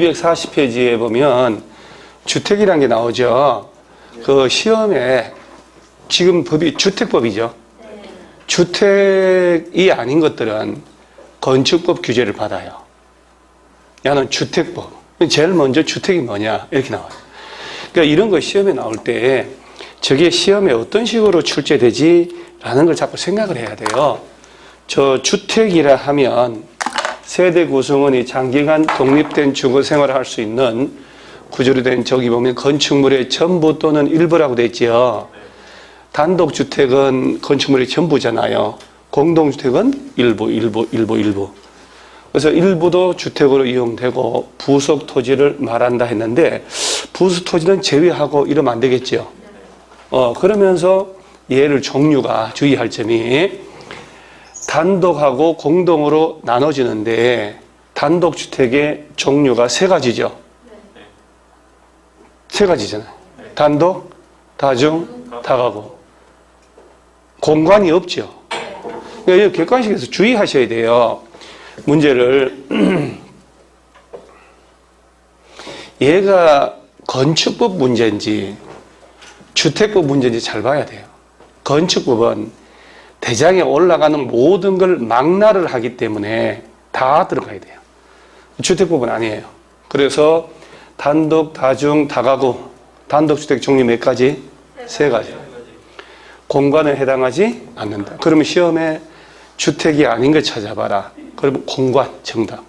240페이지에 보면 주택이라는 게 나오죠. 그 시험에 지금 법이 주택법이죠. 주택이 아닌 것들은 건축법 규제를 받아요. 야는 주택법. 제일 먼저 주택이 뭐냐 이렇게 나와요. 그러니까 이런 거 시험에 나올 때 저게 시험에 어떤 식으로 출제되지라는 걸 자꾸 생각을 해야 돼요. 저 주택이라 하면 세대 구성원이 장기간 독립된 주거 생활을 할 수 있는 구조로 된 저기 보면 건축물의 전부 또는 일부라고 돼 있죠. 단독주택은 건축물의 전부잖아요. 공동주택은 일부, 일부, 일부, 일부. 그래서 일부도 주택으로 이용되고 부속 토지를 말한다 했는데 부속 토지는 제외하고 이러면 안 되겠죠. 어, 그러면서 얘를 종류가 주의할 점이 단독하고 공동으로 나눠지는데 단독주택의 종류가 세 가지죠. 세 가지잖아요. 단독, 다중, 다가구. 공간이 없죠. 그러니까 이 객관식에서 주의하셔야 돼요. 문제를 얘가 건축법 문제인지 주택법 문제인지 잘 봐야 돼요. 건축법은 대장에 올라가는 모든 걸 망라를 하기 때문에 다 들어가야 돼요. 주택법은 아니에요. 그래서 단독, 다중, 다가구, 단독주택 종류 몇 가지? 세 가지. 공간에 해당하지 않는다. 그러면 시험에 주택이 아닌 걸 찾아봐라. 그러면 공간 정답.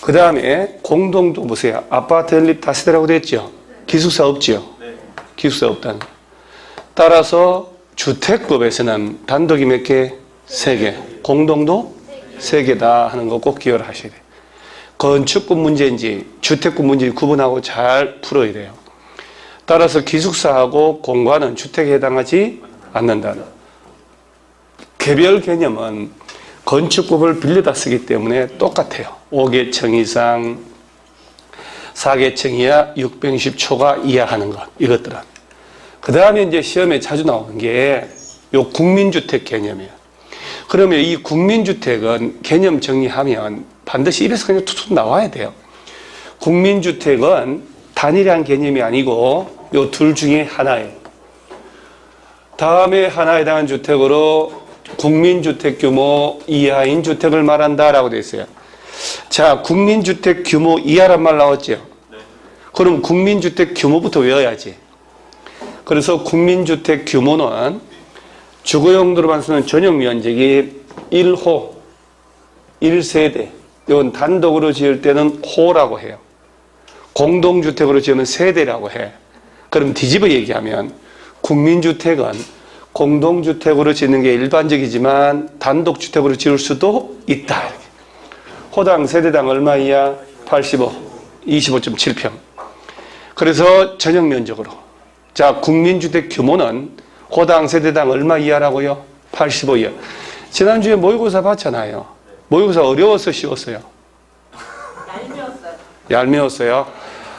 그 다음에 공동도 보세요. 아파트 연립 다세대라고 됐죠? 기숙사 없지요? 기숙사 없다는. 거. 따라서 주택법에서는 단독이 몇 개? 세 개. 공동도 세 개다 하는 거 꼭 기억을 하셔야 돼요. 건축법 문제인지 주택법 문제인지 구분하고 잘 풀어야 돼요. 따라서 기숙사하고 공간은 주택에 해당하지 않는다는. 개별 개념은 건축법을 빌려다 쓰기 때문에 똑같아요. 5개층 이상, 4개층 이하, 610초가 이하 하는 것, 이것들은. 그 다음에 이제 시험에 자주 나오는 게 요 국민주택 개념이에요. 그러면 이 국민주택은 개념 정리하면 반드시 입에서 그냥 툭툭 나와야 돼요. 국민주택은 단일한 개념이 아니고 요 둘 중에 하나예요. 다음에 하나에 해당한 주택으로 국민주택 규모 이하인 주택을 말한다라고 되어 있어요. 자, 국민주택 규모 이하란 말 나왔죠? 그럼 국민주택 규모부터 외워야지. 그래서 국민주택 규모는 주거용도로만 쓰는 전용 면적이 1호, 1세대, 이건 단독으로 지을 때는 호라고 해요. 공동주택으로 지으면 세대라고 해. 그럼 뒤집어 얘기하면 국민주택은 공동주택으로 짓는 게 일반적이지만 단독주택으로 지을 수도 있다. 호당 세대당 얼마 이야? 85, 25.7평. 그래서 전용 면적으로. 자, 국민주택 규모는 호당 세대당 얼마 이하라고요? 85 이하. 지난주에 모의고사 봤잖아요. 모의고사 어려워서 쉬웠어요. 얄미웠어요. 얄미웠어요.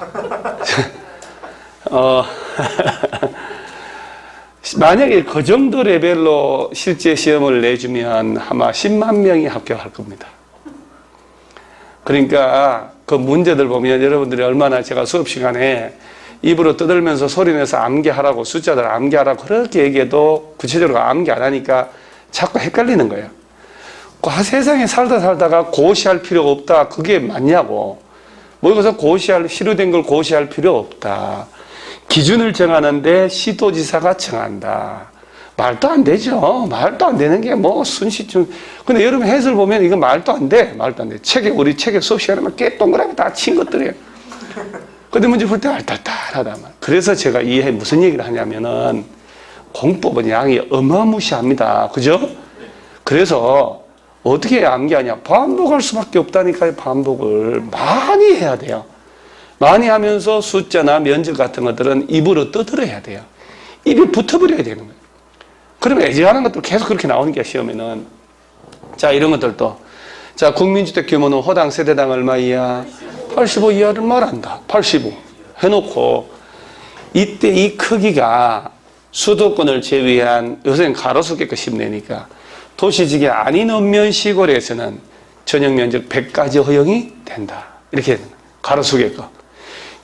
어, 만약에 그 정도 레벨로 실제 시험을 내주면 아마 10만 명이 합격할 겁니다. 그러니까 그 문제들 보면 여러분들이 얼마나 제가 수업 시간에 입으로 떠들면서 소리내서 암기하라고 숫자들 암기하라고 그렇게 얘기해도 구체적으로 암기 안 하니까 자꾸 헷갈리는 거예요. 그 세상에 살다 살다가 고시할 필요가 없다. 그게 맞냐고. 모의고사 고시할, 시료된 걸 고시할 필요 없다. 기준을 정하는데 시도지사가 정한다. 말도 안 되죠. 말도 안 되는 게 뭐 순시중. 근데 여러분 해설 보면 이거 말도 안 돼. 말도 안 돼. 책에, 우리 책에 수업 시간에만 깨 동그라미 다 친 것들이에요. 근데 문제 풀 때 알딸딸 하다. 그래서 제가 이 무슨 얘기를 하냐면은 공법은 양이 어마무시합니다. 그죠? 그래서 어떻게 암기하냐? 반복할 수밖에 없다니까요. 반복을 많이 해야 돼요. 많이 하면서 숫자나 면적 같은 것들은 입으로 떠들어야 돼요. 입이 붙어버려야 되는 거예요. 그러면 애지하는 것도 계속 그렇게 나오는 게 시험에는. 자, 이런 것들도. 자, 국민주택 규모는 호당 세대당 얼마 이하? 85 이하를 말한다. 85. 해놓고, 이때 이 크기가 수도권을 제외한, 요새는 가로수 깨끗이 내니까, 도시지기 아닌 읍면 시골에서는 전용 면적 100까지 허용이 된다. 이렇게 되는 거예요. 가로수개 거.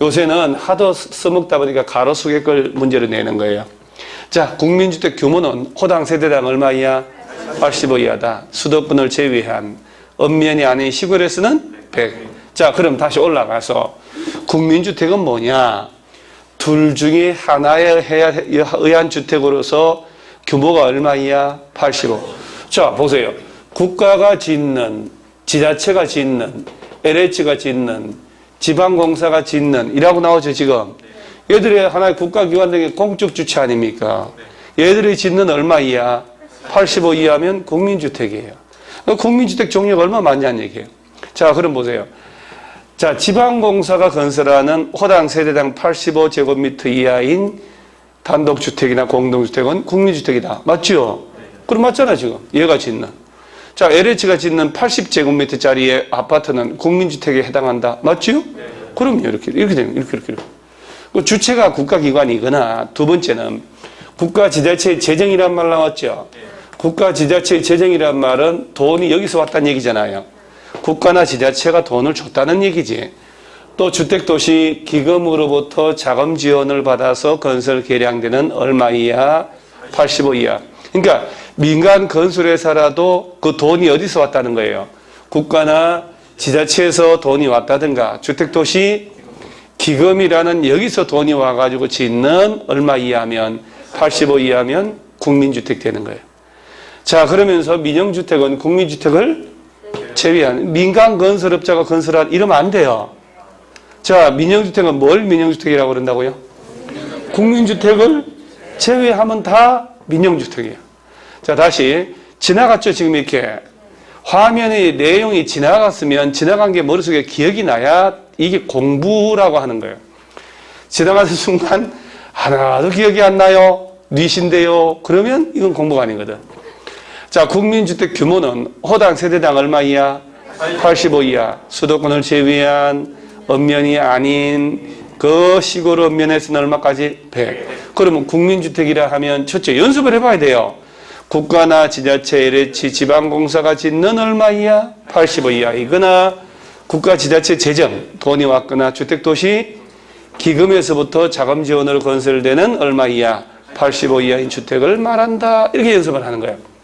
요새는 하도 써먹다 보니까 가로수개 걸 문제를 내는 거예요. 자, 국민주택 규모는 호당 세대당 얼마이야? 85 이하다. 수도권을 제외한 읍면이 아닌 시골에서는 100. 자, 그럼 다시 올라가서 국민주택은 뭐냐? 둘 중에 하나에 해야 의한 주택으로서 규모가 얼마이야? 85. 자, 보세요. 국가가 짓는, 지자체가 짓는, LH가 짓는, 지방공사가 짓는, 이라고 나오죠, 지금. 얘들이 하나의 국가기관 등의 공적 주체 아닙니까? 얘들이 짓는 얼마이야? 85 이하면 국민주택이에요. 국민주택 종류가 얼마 많냐는 얘기예요. 자, 그럼 보세요. 자, 지방공사가 건설하는 호당 세대당 85제곱미터 이하인 단독주택이나 공동주택은 국민주택이다. 맞죠? 그럼 맞잖아, 지금. 얘가 짓는. 자, LH가 짓는 80제곱미터짜리 아파트는 국민주택에 해당한다. 맞죠? 그럼요, 이렇게, 이렇게 되면, 이렇게, 이렇게. 이렇게. 그 주체가 국가기관이거나 두 번째는 국가 지자체의 재정이란 말 나왔죠. 국가 지자체의 재정이란 말은 돈이 여기서 왔다는 얘기잖아요. 국가나 지자체가 돈을 줬다는 얘기지. 또 주택도시 기금으로부터 자금 지원을 받아서 건설 계량되는 얼마 이하? 85 이하. 그러니까 민간 건설회사라도 그 돈이 어디서 왔다는 거예요. 국가나 지자체에서 돈이 왔다든가 주택도시 기금이라는 여기서 돈이 와가지고 짓는 얼마 이하면 85 이하면 국민주택 되는 거예요. 자 그러면서 민영주택은 국민주택을 제외한 민간 건설업자가 건설한 이러면 안 돼요. 자 민영주택은 뭘 민영주택이라고 그런다고요? 국민주택을 제외하면 다 민영주택이에요. 자 다시 지나갔죠 지금 이렇게 화면의 내용이 지나갔으면 지나간 게 머릿속에 기억이 나야 이게 공부라고 하는 거예요. 지나가는 순간 하나도 기억이 안 나요. 뉘신데요. 그러면 이건 공부가 아니거든. 자, 국민주택 규모는 호당 세대당 얼마 이하? 85 이하. 수도권을 제외한 읍면이 아닌 그 시골 읍면에서는 얼마까지? 100. 그러면 국민주택이라 하면 첫째 연습을 해봐야 돼요. 국가나 지자체, LH, 지방공사가 짓는 얼마 이하? 85 이하이거나 국가 지자체 재정, 돈이 왔거나 주택도시 기금에서부터 자금 지원으로 건설되는 얼마 이하? 85 이하인 주택을 말한다. 이렇게 연습을 하는 거예요.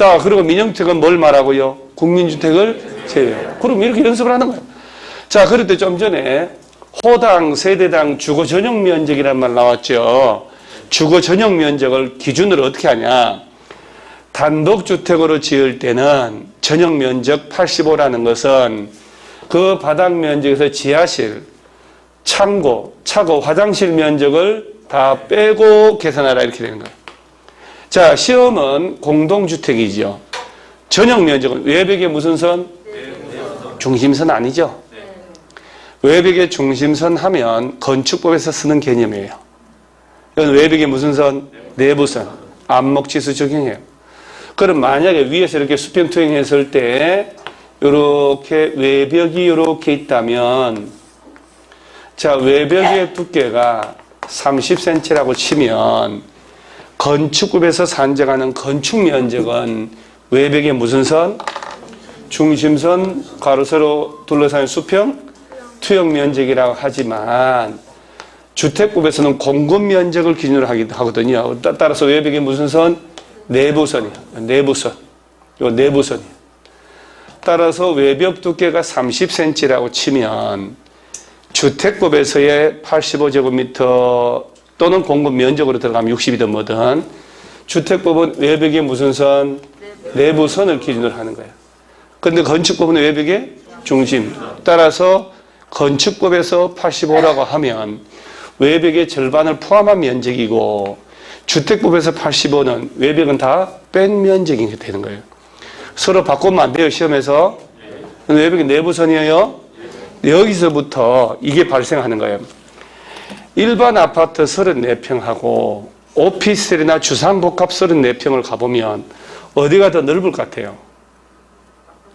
자, 그리고 민영주택은 뭘 말하고요? 국민주택을 제외. 그럼 이렇게 연습을 하는 거예요. 자, 때좀 전에 호당, 세대당 주거 전용 면적이란 말 나왔죠. 주거 전용 면적을 기준으로 어떻게 하냐? 단독주택으로 지을 때는 전용 면적 85라는 것은 그 바닥 면적에서 지하실, 창고, 차고, 화장실 면적을 다 빼고 계산하라 이렇게 되는 거예요. 자, 시험은 공동주택이죠. 전용 면적은 외벽에 무슨 선? 중심선 아니죠? 외벽에 중심선 하면 건축법에서 쓰는 개념이에요. 이건 외벽에 무슨 선? 내부선. 안목지수 적용해요. 그럼 만약에 위에서 이렇게 수평 투영했을 때 이렇게 외벽이 이렇게 있다면 자 외벽의 두께가 30cm라고 치면 건축급에서 산정하는 건축 면적은 외벽의 무슨 선? 중심선 가로세로 둘러싸인 수평 투영 면적이라고 하지만 주택급에서는 공급 면적을 기준으로 하기도 하거든요. 따- 따라서 외벽의 무슨 선? 내부선이요. 내부선. 요 내부선이요. 따라서 외벽 두께가 30cm라고 치면 주택법에서의 85제곱미터 또는 공급 면적으로 들어가면 60이든 뭐든 주택법은 외벽에 무슨 선? 내부 선을 기준으로 하는 거예요. 근데 건축법은 외벽의 중심. 따라서 건축법에서 85라고 하면 외벽의 절반을 포함한 면적이고 주택법에서 85는 외벽은 다 뺀 면적이 되는 거예요. 서로 바꾸면 안 돼요, 시험에서. 외벽의 내부선이에요. 여기서부터 이게 발생하는 거예요. 일반 아파트 34평하고 오피스텔이나 주상복합 34평을 가보면 어디가 더 넓을 것 같아요?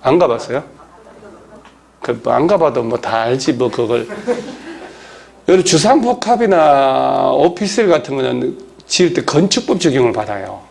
안 가봤어요? 그안 가봐도 뭐 다 알지 뭐 그걸. 주상복합이나 오피스텔 같은 거는 지을 때 건축법 적용을 받아요.